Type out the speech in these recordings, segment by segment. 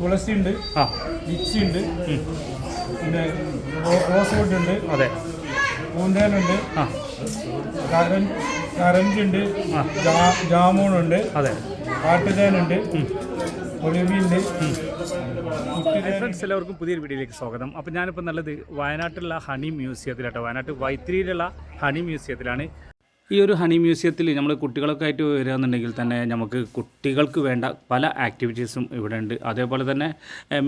തുളസി ഉണ്ട് ആ. ലിച്ചി ഉണ്ട് പിന്നെ റോസ് വുഡ് ഉണ്ട് അതെ. പൂന്തേനുണ്ട് ആ. കരൻ കരഞ്ചുണ്ട് ആ. ജാമൂണുണ്ട് അതെ. കാട്ടുതേനുണ്ട് ഒളിവിയുണ്ട് ഹായ് ഫ്രണ്ട്സ് എല്ലാവർക്കും പുതിയൊരു വീഡിയോയിലേക്ക് സ്വാഗതം. അപ്പോൾ ഞാനിപ്പോൾ നല്ലത് വയനാട്ടിലുള്ള ഹണി മ്യൂസിയത്തിലാട്ടോ. വയനാട്ട് വൈത്തിരിയിലുള്ള ഹണി മ്യൂസിയത്തിലാണ്. ഈ ഒരു ഹണി മ്യൂസിയത്തിൽ നമ്മൾ കുട്ടികളൊക്കെ ആയിട്ട് വരികയെന്നുണ്ടെങ്കിൽ തന്നെ നമുക്ക് കുട്ടികൾക്ക് വേണ്ട പല ആക്ടിവിറ്റീസും ഇവിടെ ഉണ്ട് അതേപോലെ തന്നെ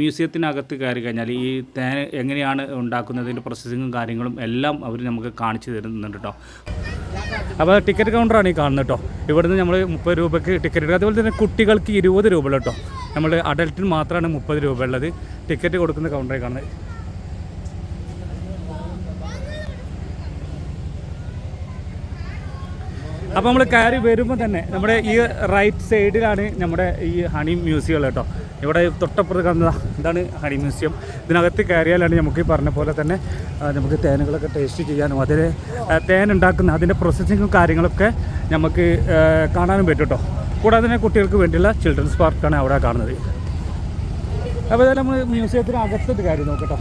മ്യൂസിയത്തിനകത്ത് കയറി കഴിഞ്ഞാൽ ഈ തേൻ എങ്ങനെയാണ് ഉണ്ടാക്കുന്നതിന്റെ പ്രോസസ്സിങ്ങും കാര്യങ്ങളും എല്ലാം അവർ നമുക്ക് കാണിച്ചു തരുന്നുണ്ട് കേട്ടോ അപ്പോൾ ടിക്കറ്റ് കൗണ്ടറാണ് ഈ കാണുന്നത് കേട്ടോ ഇവിടുന്ന് നമ്മൾ മുപ്പത് രൂപയ്ക്ക് ടിക്കറ്റ് എടുക്കുക അതുപോലെ തന്നെ കുട്ടികൾക്ക് ഇരുപത് രൂപ ഉള്ളൂ കേട്ടോ നമ്മൾ അഡൽട്ടിന് മാത്രമാണ് മുപ്പത് രൂപ ഉള്ളത്. ടിക്കറ്റ് കൊടുക്കുന്ന കൗണ്ടറായി കാണുന്നത്. അപ്പോൾ നമ്മൾ കയറി വരുമ്പോൾ തന്നെ നമ്മുടെ ഈ റൈറ്റ് സൈഡിലാണ് നമ്മുടെ ഈ ഹണി മ്യൂസിയം കേട്ടോ. ഇവിടെ തൊട്ടപ്പുറത്ത് കാണുന്ന ഇതാണ് ഹണി മ്യൂസിയം ഇതിനകത്ത് കയറിയാലാണ് നമുക്ക് ഈ പറഞ്ഞ പോലെ തന്നെ നമുക്ക് തേനുകളൊക്കെ ടേസ്റ്റ് ചെയ്യാനും അതിൽ തേൻ ഉണ്ടാക്കുന്ന അതിന്റെ പ്രോസസ്സിങ്ങും കാര്യങ്ങളൊക്കെ നമുക്ക് കാണാനും പറ്റും കേട്ടോ. കൂടാതെ തന്നെ കുട്ടികൾക്ക് വേണ്ടിയുള്ള ചിൽഡ്രൻസ് പാർക്കാണ് അവിടെ കാണുന്നത്. അപ്പോൾ നമ്മൾ മ്യൂസിയത്തിന് അകത്തത് കാര്യം നോക്കട്ടോ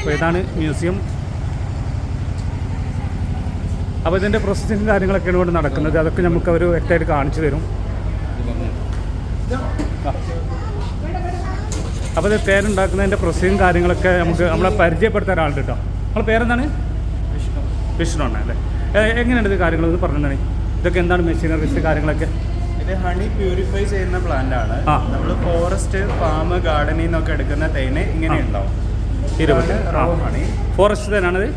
അപ്പോൾ ഇതാണ് മ്യൂസിയം അപ്പോൾ ഇതിന്റെ പ്രോസസ്സിങ് കാര്യങ്ങളൊക്കെയാണ് ഇവിടെ നടക്കുന്നത്. അതൊക്കെ നമുക്ക് അവർ വ്യക്തമായിട്ട് കാണിച്ചു തരും. അപ്പോൾ ഇത് പേരുണ്ടാക്കുന്നതിന്റെ പ്രോസസ്സിങ് കാര്യങ്ങളൊക്കെ നമുക്ക് നമ്മളെ പരിചയപ്പെടുത്താൻ ആളുണ്ട് കേട്ടോ. നമ്മളെ പേരെന്താണ്? വിഷ്ണു ആണ് അല്ലേ? എങ്ങനെയാണ് ഇത് കാര്യങ്ങൾ? ഇത് പറഞ്ഞു ഇതൊക്കെ എന്താണ് മെഷീനറീസ് കാര്യങ്ങളൊക്കെ? ഇത് ഹണി പ്യൂരിഫൈ ചെയ്യുന്ന പ്ലാന്റ് ആണ്. നമ്മൾ ഫോറസ്റ്റ് ഫാം ഗാർഡനിന്നൊക്കെ എടുക്കുന്ന തേന് ഇങ്ങനെ ഉണ്ടാവും. ഫോറസ്റ്റ് തേനാണിത്?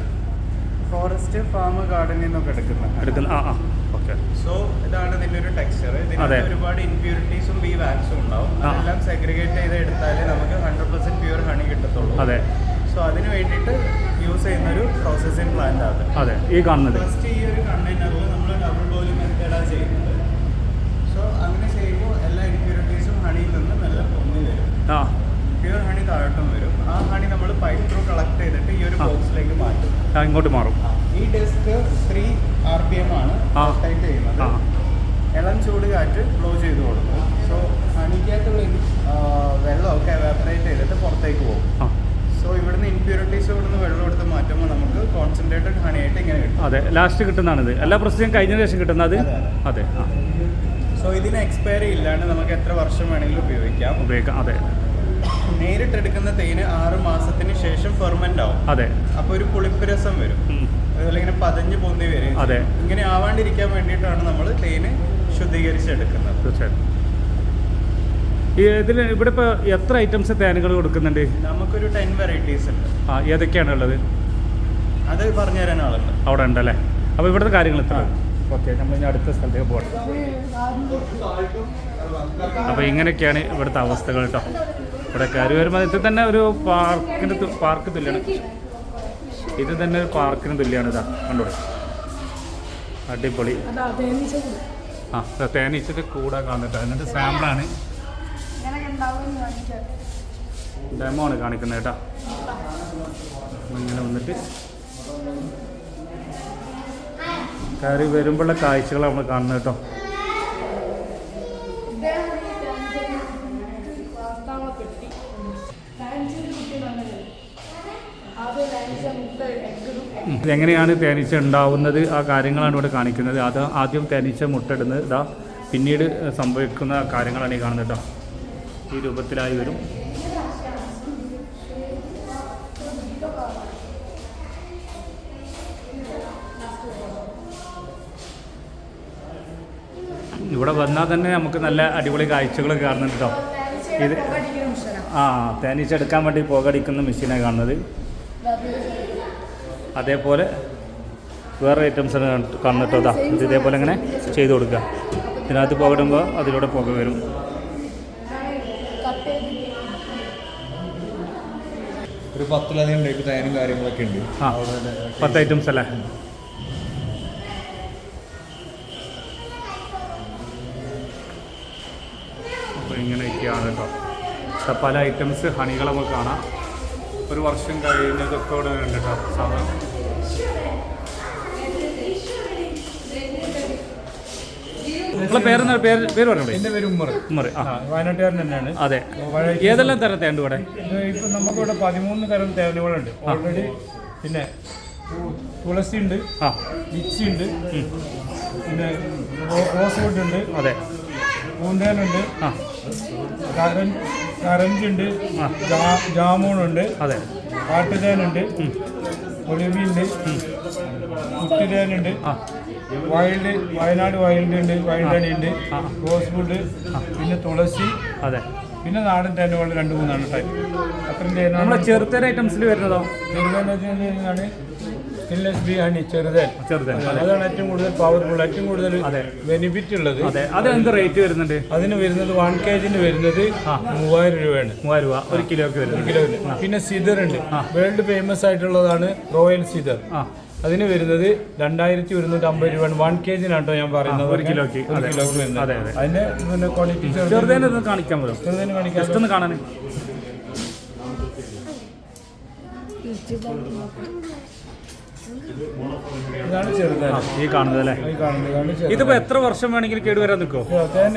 ഫോറസ്റ്റ് ഫാം ഗാർഡനിൽ നിന്നൊക്കെ എടുക്കുന്ന എടുക്കുന്നത് ആ ആ ഓക്കെ. സോ ഇതാണ് ഇതിന്റെ ഒരു ടെക്സ്ചർ അതെ. ഇതിന് ഒരുപാട് ഇൻപ്യൂരിറ്റീസും ബി വാക്സും ഉണ്ടാവും. അതെല്ലാം സെഗ്രിഗേറ്റ് ചെയ്ത് എടുത്താലേ നമുക്ക് ഹൺഡ്രഡ് പെർസെന്റ് പ്യൂർ ഹണി കിട്ടത്തുള്ളൂ. അതെ. സോ അതിന് വേണ്ടിയിട്ട് യൂസ് ചെയ്യുന്ന ഒരു പ്രോസസ്സിംഗ് പ്ലാന്റ് ആണ്. അതെ ഈ കാണുന്നത്. ഫസ്റ്റ് ഈ ഒരു കണ്ടെയ്നറിൽ നമ്മൾ ഡബിൾ ബോയിലിംഗ് മെത്തേഡാണ് ചെയ്യുന്നത്. സോ അങ്ങനെ ചെയ്യുമ്പോൾ എല്ലാ ഇൻപ്യൂരിറ്റീസും ഹണിയിൽ നിന്ന് നല്ല പൊങ്ങി വരും. ആ. പ്യൂർ ഹണി താഴോട്ടും വരും. ആ ഹണി നമ്മൾ പൈപ്പ് ത്രൂ കളക്ട് ചെയ്തിട്ട് ഈ ഒരു. ബോക്സിലേക്ക് ഇങ്ങോട്ട് മാറും. ഈ desk three R P M ആണ് ആ. ചെയ്യുന്നത്. ഇളം ചൂട് കാറ്റ് ഫ്ലോ ചെയ്ത് കൊടുക്കും. സോ ഹണിക്കകത്തുള്ള വെള്ളം വെള്ളമൊക്കെ വെപ്പറേറ്റ് ചെയ്തിട്ട് പുറത്തേക്ക് പോകും. സോ ഇവിടുന്ന് ഇമ്പ്യൂരിറ്റീസ് ഇവിടുന്ന് വെള്ളം എടുത്ത് മാറ്റുമ്പോൾ നമുക്ക് കോൺസെൻട്രേറ്റഡ് ഹണി ആയിട്ട് ഇങ്ങനെ കിട്ടും. അതെ ലാസ്റ്റ് കിട്ടുന്നതാണിത്. എല്ലാ പ്രൊസീജിയും കഴിഞ്ഞ ശേഷം കിട്ടുന്നത് അതെ, അതെ സോ ഇതിന് എക്സ്പയറി ഇല്ലാണ്ട് നമുക്ക് എത്ര വർഷം വേണമെങ്കിലും ഉപയോഗിക്കാം. ഉപയോഗിക്കാം അതെ. നേരിട്ടെടുക്കുന്ന തേന് ആറ് മാസത്തിന് ശേഷം ഫെർമെന്റ് ആവും. അതെ. അപ്പൊ ഒരു പുളിപ്പ് രസം വരും. അതുപോലെ ഇങ്ങനെ പതഞ്ഞു പൊന്തി വരും. അതെ. ഇങ്ങനെ ആവാണ്ടിരിക്കാൻ വേണ്ടിയിട്ടാണ് നമ്മൾ തേന് ശുദ്ധീകരിച്ചെടുക്കുന്നത്. തീർച്ചയായിട്ടും. ഇതിൽ ഇവിടെ ഇപ്പോൾ എത്ര ഐറ്റംസ് തേനുകൾ കൊടുക്കുന്നുണ്ട്? നമുക്കൊരു ടെൻ വെറൈറ്റീസ് ഉണ്ട്. ആ ഏതൊക്കെയാണ് ഉള്ളത്? അത് പറഞ്ഞു തരാൻ ആളുണ്ട്. അവിടെ ഉണ്ടല്ലേ? അപ്പോൾ ഇവിടുത്തെ കാര്യങ്ങൾ എത്ര? ഓക്കെ നമ്മൾ ഇനി അടുത്ത സ്ഥലത്തേക്ക് പോകണം അപ്പോൾ ഇങ്ങനെയൊക്കെയാണ് ഇവിടുത്തെ അവസ്ഥകൾ കേട്ടോ ഇവിടെ കയറി വരുമ്പോൾ ഇത് തന്നെ ഒരു പാർക്കിന് പാർക്ക് തുല്യമാണ് ഇത് തന്നെ ഒരു പാർക്കിന് തുല്യമാണ് ഇതാ കണ്ടോ അടിപൊളി. ആ തേനീച്ചത് കൂടെ കാണുന്നുണ്ട്. എന്നിട്ട് സാമ്പിളാണ്. ഡെമോ ആണ് കാണിക്കുന്നത് കേട്ടോ. ഇങ്ങനെ വന്നിട്ട് കയറി വരുമ്പോഴുള്ള കാഴ്ചകൾ നമ്മൾ കാണുന്നത് കേട്ടോ. എങ്ങനെയാണ് തേനീച്ച ഉണ്ടാവുന്നത് ആ കാര്യങ്ങളാണ് ഇവിടെ കാണിക്കുന്നത്. അത് ആദ്യം തേനീച്ച മുട്ടയിടുന്നത്. ഇതാ പിന്നീട് സംഭവിക്കുന്ന കാര്യങ്ങളാണ് ഈ കാണുന്നത് കേട്ടോ. ഈ രൂപത്തിലായി വരും. ഇവിടെ വന്നാൽ തന്നെ നമുക്ക് നല്ല അടിപൊളി കാഴ്ചകൾ കാണുന്നുണ്ട് കേട്ടോ. ഇത് ആ തേനീച്ച എടുക്കാൻ വേണ്ടി പുകടിക്കുന്ന മെഷീനാണ് കാണുന്നത്. അതേപോലെ വേറെ ഐറ്റംസ് കണ്ടിട്ടോ? അതാ ഇത് ഇതേപോലെ ഇങ്ങനെ ചെയ്ത് കൊടുക്കുക. ഇതിനകത്ത് പുകടുമ്പോൾ അതിലൂടെ പുക വരും. ഒരു പത്തിലധികം ടൈപ്പ് തയ്യാനും കാര്യങ്ങളൊക്കെ ഉണ്ട്. ആ പത്ത് ഐറ്റംസ് അല്ലേ? അപ്പോൾ ഇങ്ങനെയൊക്കെയാണ് കേട്ടോ. പല ഐറ്റംസ് ഹണികൾ നമുക്ക് കാണാം. ഒരു വർഷം കഴിഞ്ഞതൊക്കെ ഇവിടെ ഉണ്ട് കേട്ടോ സാധനം. നിങ്ങളെ പേര് പേര് എന്റെ പേര് ഉമ്മർ. ഉമ്മർ ആ. ആ വയനാട്ടുകാരൻ തന്നെയാണ്. അതെ. ഏതെല്ലാം തരം തേണ്ട് ഇവിടെ ഇപ്പം നമുക്കിവിടെ പതിമൂന്ന് തരം തേനുകളുണ്ട്. ഓൾറെഡി പിന്നെ തുളസി ഉണ്ട് ആ. ലിച്ചി ഉണ്ട് പിന്നെ റോ- റോസ് വുഡ് ഉണ്ട് അതെ. പൂന്തേനുണ്ട് ആ. ജാ- ജാമൂണുണ്ട് അതെ. കാട്ടുതേനുണ്ട് ഒളിവിയുണ്ട് കുട്ടിതേനുണ്ട് ആ. വൈൽഡ് വയനാട് വൈൽഡ് ഉണ്ട് വൈൽഡ് അണി ഉണ്ട് ആ. റോസ് ഫുഡ് പിന്നെ തുളസി അതെ. പിന്നെ നാടൻ തേനുകൾ രണ്ട് മൂന്നാണ് ടൈപ്പ് അത്രയും തേനാണ് ചെറുതേൻ ഐറ്റംസിൽ വരുന്നതോ? ചെറുതേൻ വെച്ച് കഴിഞ്ഞാൽ സ്റ്റിൻലെസ് ബി ഹണി ചെറുതേൻ അതാണ് ഏറ്റവും കൂടുതൽ പവർഫുൾ ഏറ്റവും കൂടുതൽ അതെ. ബെനിഫിറ്റ് ഉള്ളത്. അതെ. അത് എന്ത് റേറ്റ് വരുന്നുണ്ട്? അതിന് വരുന്നത് വൺ കെ ജിന് വരുന്നത് മൂവായിരം രൂപയാണ്. മൂവായിരം രൂപ ഒരു കിലോക്ക് വരുന്നത്. കിലോന് പിന്നെ സിദർ ഉണ്ട്. വേൾഡ് ഫേമസ് ആയിട്ടുള്ളതാണ് റോയൽ സിദർ. ആ. അതിന് വരുന്നത് രണ്ടായിരത്തി ഒരുന്നൂറ്റി അമ്പത് രൂപയാണ്. വൺ കെ ജിനാട്ടോ ഞാൻ പറയുന്നത്. ഒരു കിലോയ്ക്ക്. ഒരു അതെ. കിലോക്ക് വരുന്നത്. അതിന്റെ പിന്നെ ക്വാളിറ്റി ചെറുതേനെ ഒന്ന് കാണിക്കാൻ പറ്റും ചെറുതേനെ കാണിക്കാൻ കാണാൻ കാണാൻ ഇതാണ് ചെറുതേൻ ഈ കാണുന്നത് അല്ലേ? ഈ കാണുന്നതാണ് ഇതിപ്പോ എത്ര വർഷം വേണമെങ്കിലും കേടുവരാൻ നിൽക്കോ തേൻ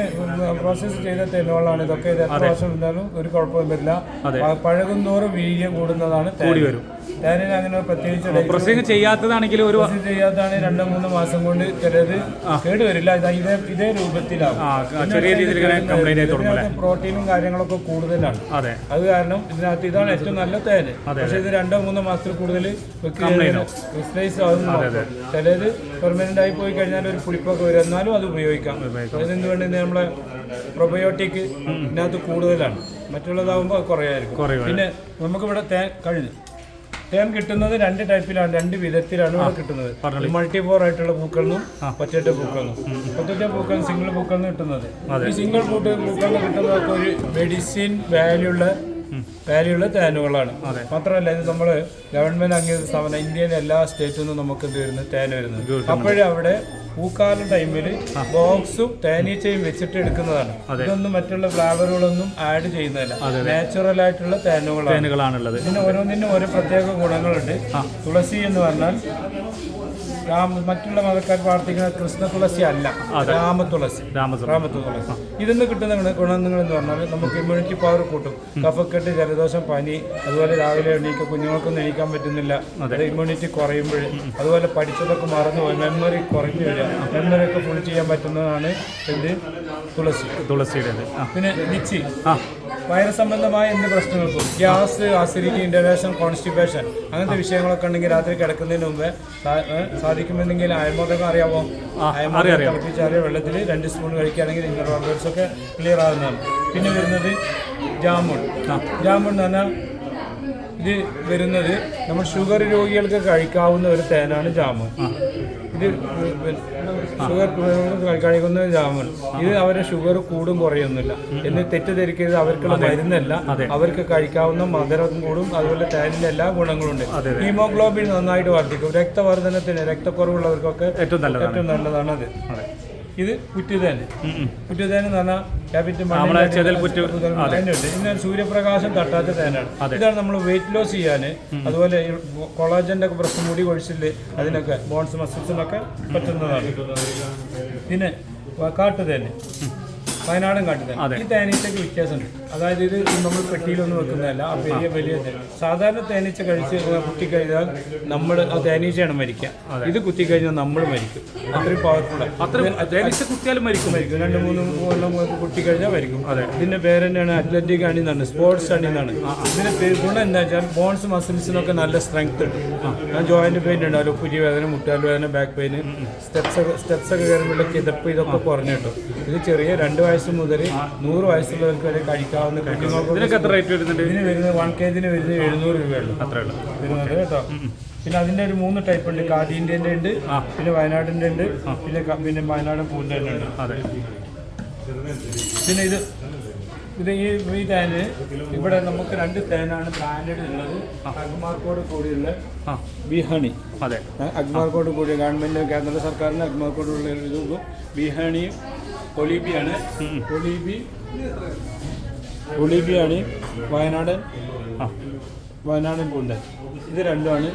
പ്രോസസ്സ് ചെയ്ത തേനുകളാണ് ഇതൊക്കെ ഇത് എത്ര വർഷം ഇരുന്നാലും ഒരു കുഴപ്പവും വരില്ല. അതെ. പ- പഴകുന്തോറും വീര്യം കൂടുന്നതാണ്. കൂടി വരും. തേനിന് അങ്ങനെ പ്രത്യേകിച്ച് ഡേറ്റ് ചെയ്യാത്തതാണെങ്കിൽ ഒരു ചെയ്യാത്തതാണ് രണ്ടോ മൂന്നോ മാസം കൊണ്ട് ചിലത് കേട് വരില്ല ഇതേ ഇതേ രൂപത്തിലാവും. ചെറിയ രീതിയിൽ പ്രോട്ടീനും കാര്യങ്ങളൊക്കെ കൂടുതലാണ്. അതെ. അത് കാരണം ഇതിനകത്ത് ഇതാണ് ഏറ്റവും നല്ല തേന് പക്ഷെ ഇത് രണ്ടോ മൂന്നോ മാസത്തിൽ കൂടുതൽ. വിസ്ലൈസ് ആവും. ചിലത് പെർമനന്റ് ആയി പോയി കഴിഞ്ഞാൽ ഒരു പുളിപ്പൊക്കെ വരും. എന്നാലും അത് ഉപയോഗിക്കാം. അതെന്തുകൊണ്ട് നമ്മളെ പ്രൊബയോട്ടിക് ഇതിനകത്ത് കൂടുതലാണ്. മറ്റുള്ളതാവുമ്പോൾ കുറയായിരിക്കും. കുറയും പിന്നെ നമുക്കിവിടെ തേ കഴിഞ്ഞു തേൻ കിട്ടുന്നത് രണ്ട് ടൈപ്പിലാണ് രണ്ട് വിധത്തിലാണ് ഇവിടെ കിട്ടുന്നത്. മൾട്ടിപോർ ആയിട്ടുള്ള പൂക്കളും ഒറ്റ പൂക്കളും പൂക്കളിൽ നിന്നും പൂക്കൾ സിംഗിൾ പൂക്കളിലും കിട്ടുന്നത്. ഈ സിംഗിൾ പൂട്ട് പൂക്കളിൽ കിട്ടുന്നതൊക്കെ ഒരു മെഡിസിൻ വാല്യൂ ഉള്ള വാല്യൂ ഉള്ള തേനുകളാണ്. മാത്രമല്ല ഇത് നമ്മൾ ഗവൺമെന്റ് അംഗീകൃത സ്ഥാപനം ഇന്ത്യയിലെ എല്ലാ സ്റ്റേറ്റിൽ നിന്നും നമുക്ക് എന്ത് വരുന്നത് തേൻ വരുന്നത് അപ്പോഴേ അവിടെ പൂക്കാലം ടൈമിൽ ബോക്സും തേനീച്ചയും വെച്ചിട്ട് എടുക്കുന്നതാണ്. ഇതൊന്നും മറ്റുള്ള ഫ്ലാവറുകളൊന്നും ആഡ് ചെയ്യുന്നതല്ല. നാച്ചുറൽ ആയിട്ടുള്ള തേനുകളാണ്. തേനുകളാണുള്ളത്. ഇതിന് ഓരോന്നിനും ഓരോ പ്രത്യേക ഗുണങ്ങളുണ്ട്. തുളസി എന്ന് പറഞ്ഞാൽ രാമ മറ്റുള്ള മതക്കാർ പ്രാർത്ഥിക്കുന്ന കൃഷ്ണ തുളസി അല്ല. രാമതുളസി രാമതുളസി ഇതിന്ന് കിട്ടുന്ന ഗുണങ്ങൾ എന്ന് പറഞ്ഞാൽ നമുക്ക് ഇമ്മ്യൂണിറ്റി പവർ കൂട്ടും. കഫക്കെട്ട് ജലദോഷം പനി അതുപോലെ രാവിലെ എണീക്കുക കുഞ്ഞുങ്ങൾക്കൊന്നും എണീക്കാൻ പറ്റുന്നില്ല. അത്. ഇമ്മ്യൂണിറ്റി കുറയുമ്പോൾ അതുപോലെ പഠിച്ചതൊക്കെ മറന്നു പോയി മെമ്മറി കുറഞ്ഞു വരിക. മെമ്മറി ഒക്കെ ഫുൾ ചെയ്യാൻ പറ്റുന്നതാണ് എന്ത്? തുളസി. തുളസിയുടെ പിന്നെ ലിച്ചി ആ. വയറ് സംബന്ധമായ എന്ത് പ്രശ്നങ്ങൾക്കും? ഗ്യാസ് അസിഡിറ്റി ഇന്റർവേഷൻ കോൺസ്റ്റിപ്പേഷൻ അങ്ങനത്തെ വിഷയങ്ങളൊക്കെ ഉണ്ടെങ്കിൽ രാത്രി കിടക്കുന്നതിന് മുമ്പ് സാധിക്കുമെന്നെങ്കിൽ അയമോദകം അറിയാമോ അയമോദകം തിളപ്പിച്ചാറിയ വെള്ളത്തിൽ രണ്ട് സ്പൂൺ കഴിക്കുകയാണെങ്കിൽ ഇന്നർ ഓർഗൻസ് ഒക്കെ ക്ലിയർ ആകുന്നതാണ് പിന്നെ വരുന്നത് ജാമുൺ. ജാമുൺ എന്ന് പറഞ്ഞാൽ ഇത് വരുന്നത് നമ്മൾ ഷുഗർ രോഗികൾക്ക് കഴിക്കാവുന്ന ഒരു തേനാണ് ജാമുൻ ഇത് ഷുഗർ കഴിക്കുന്ന ജാമുൻ ഇത് അവരുടെ ഷുഗർ കൂടും കുറയൊന്നുമില്ല എന്ന് തെറ്റിദ്ധരിക്കരുത്. അവർക്കുള്ള മരുന്നല്ല. അവർക്ക് കഴിക്കാവുന്ന മധുരം കൂടും. അതുപോലെ തേനിന്റെ എല്ലാ ഗുണങ്ങളുണ്ട് ഹീമോഗ്ലോബിൻ നന്നായിട്ട് വർദ്ധിക്കും. രക്തവർദ്ധനത്തിന് രക്തക്കുറവുള്ളവർക്കൊക്കെ ഏറ്റവും നല്ലതാണ്. ഏറ്റവും നല്ലതാണ് അത്. ഇത് കുറ്റിതേന് പുറ്റുതേൻ എന്ന് പറഞ്ഞാൽ തേനുണ്ട് ഇന്ന് സൂര്യപ്രകാശം തട്ടാത്ത തേനാണ്. ഇതാണ് നമ്മൾ വെയിറ്റ് ലോസ് ചെയ്യാൻ അതുപോലെ കൊളാജന്റെ ഒക്കെ പ്രശ്നം മുടി കൊഴിച്ചിൽ അതിനൊക്കെ ബോൺസ് മസിൽസിനൊക്കെ പറ്റുന്നതാണ്. പിന്നെ കാട്ടുതേന് വയനാടൻ കാട്ടുതേൻ ഈ തേനീച്ചയ്ക്ക് വ്യത്യാസമുണ്ട്. അതായത് ഇത് നമ്മൾ പെട്ടിയിലൊന്നും വെക്കുന്നതല്ല. ആ വലിയ വലിയ സാധാരണ തേനീച്ച കഴിച്ച് കുത്തി കഴിഞ്ഞാൽ നമ്മൾ ആ തേനീച്ചയാണ് മരിക്കുക. ഇത് കുത്തി കഴിഞ്ഞാൽ നമ്മൾ മരിക്കും. അത്രയും പവർഫുൾ അത്ര തേനീച്ച കുത്തിയാലും മരിക്കും. മരിക്കും. രണ്ട് മൂന്ന് കൊല്ലം കുത്തിക്കഴിഞ്ഞാൽ കഴിഞ്ഞാൽ മരിക്കും. ഇതിന്റെ പേര് തന്നെയാണ് അത്ലറ്റിക് അണി എന്നാണ്. സ്പോർട്സ് അണി എന്നാണ്. ഇതിന്റെ ഗുണം എന്താ വെച്ചാൽ ബോൺസ് മസിൽസിനൊക്കെ നല്ല സ്ട്രെങ്ത് ഉണ്ട്. ഞാൻ ജോയിന്റ് പെയിൻ ഉണ്ടാവും പുരി വേദന മുട്ടാൽ വേദന ബാക്ക് പെയിൻ സ്റ്റെപ്സ് ഒക്കെ സ്റ്റെപ്സ് ഒക്കെ കയറുമ്പോഴുള്ള കിതപ്പ് ഇതൊക്കെ കുറഞ്ഞു കിട്ടും. ഇത് ചെറിയ രണ്ട് വയസ്സ് മുതൽ നൂറ് വയസ്സുള്ളവർക്ക് വരെ കഴിക്കാവുന്ന ഇതിനൊക്കെ എത്ര റേറ്റ് വരുന്നുണ്ട്? ഇതിന് വരുന്നത് വൺ കെ ജിന് വരുന്നത് എഴുന്നൂറ് രൂപയുള്ളൂ. വരുന്നത് കേട്ടോ. പിന്നെ അതിന്റെ ഒരു മൂന്ന് ടൈപ്പ് ഉണ്ട്. കാദീന്റെ ഉണ്ട് പിന്നെ വയനാടിന്റെ ഉണ്ട് പിന്നെ പിന്നെ വയനാട് പൂന്റെ ഉണ്ട്. അതെ. പിന്നെ ഇത് ഇത് ഈ ഈ തേന് ഇവിടെ നമുക്ക് രണ്ട് തേനാണ് ബ്രാൻഡഡ് ഉള്ളത്. അഗ്മാർക്കോട് കൂടിയുള്ള ബിഹണി. അതെ. അഗ്മാർക്കോട് കൂടിയ ഗവൺമെന്റ് കേന്ദ്ര സർക്കാരിന് അഗ്മാർക്കോടുള്ള ഇതും ബി ഹണിയും ഒലീബിയാണ് ഒലീബി ഒളിബിയാണ് വയനാടൻ. ആ. വയനാടൻ കുണ്ടൻ ഇത് രണ്ടുമാണ്.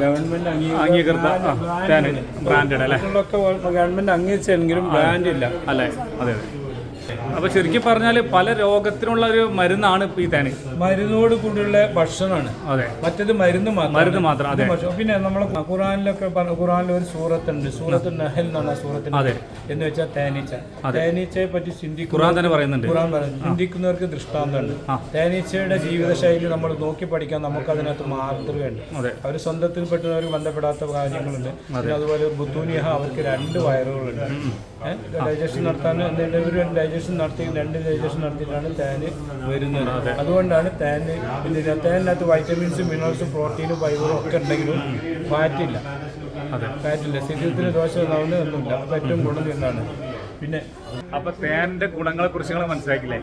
ഗവൺമെന്റ് അംഗീകൃത ബ്രാൻഡ് ബ്രാൻഡഡ് അല്ലേ? ഗവൺമെന്റ് അംഗീകരിച്ചെങ്കിലും ബ്രാൻഡ് ഇല്ല. അല്ലേ? അതെ അതെ. അപ്പോൾ ശരിക്കും പറഞ്ഞാൽ പല രോഗത്തിനുള്ള ഒരു മരുന്നാണ് ഇപ്പോൾ ഈ തേന്. മരുന്നോട് കൂടിയുള്ള ഭക്ഷണമാണ്. അതെ. മറ്റേത് മരുന്ന് മാത്രം. മരുന്ന് മാത്രം അതെ. പിന്നെ നമ്മൾ ഖുറാനിലൊക്കെ ഖുറാനിൽ ഒരു സൂറത്തുണ്ട്. സൂറത്ത് നഹൽ എന്നാണ് സൂറത്തിന് അതെ. എന്ന് വെച്ചാൽ തേനീച്ച. തേനീച്ചയെ പറ്റി ചിന്തിക്കും ഖുറാൻ തന്നെ പറയുന്നുണ്ട്. ഖുറാൻ പറയുന്നത് ചിന്തിക്കുന്നവർക്ക് ദൃഷ്ടാന്തമുണ്ട്. തേനീച്ചയുടെ ജീവിതശൈലി നമ്മൾ നോക്കി പഠിക്കാൻ നമുക്ക് അതിനകത്ത് മാതൃകയുണ്ട്. അതെ. സ്വന്തത്തിൽ പെട്ടവർ ബന്ധപ്പെടാത്ത കാര്യങ്ങളുണ്ട്. പിന്നെ അതുപോലെ ബുദ്ധൂനിയ അവർക്ക് രണ്ട് വയറുകളുണ്ട്. ഡൈജഷൻ നടത്താൻ എന്തെങ്കിലും ഡൈജഷൻ നടത്തി രണ്ട് ഡൈജഷൻ നടത്തിയിട്ടാണ് തേന് വരുന്നത്. അതുകൊണ്ടാണ് തേന് പിന്നെ തേനിനകത്ത് വൈറ്റമിൻസും മിനറൽസും പ്രോട്ടീനും ഫൈബറും ഒക്കെ ഉണ്ടെങ്കിലും ഫാറ്റില്ല ഫാറ്റില്ല ശരീരത്തിന് ദോഷം ഉണ്ടാവുന്ന ഒന്നുമില്ല. അപ്പം ഏറ്റവും ഗുണം എന്താണ് പിന്നെ അപ്പോൾ തേനിന്റെ ഗുണങ്ങളെ കുറിച്ച് നിങ്ങൾ മനസ്സിലാക്കില്ലേ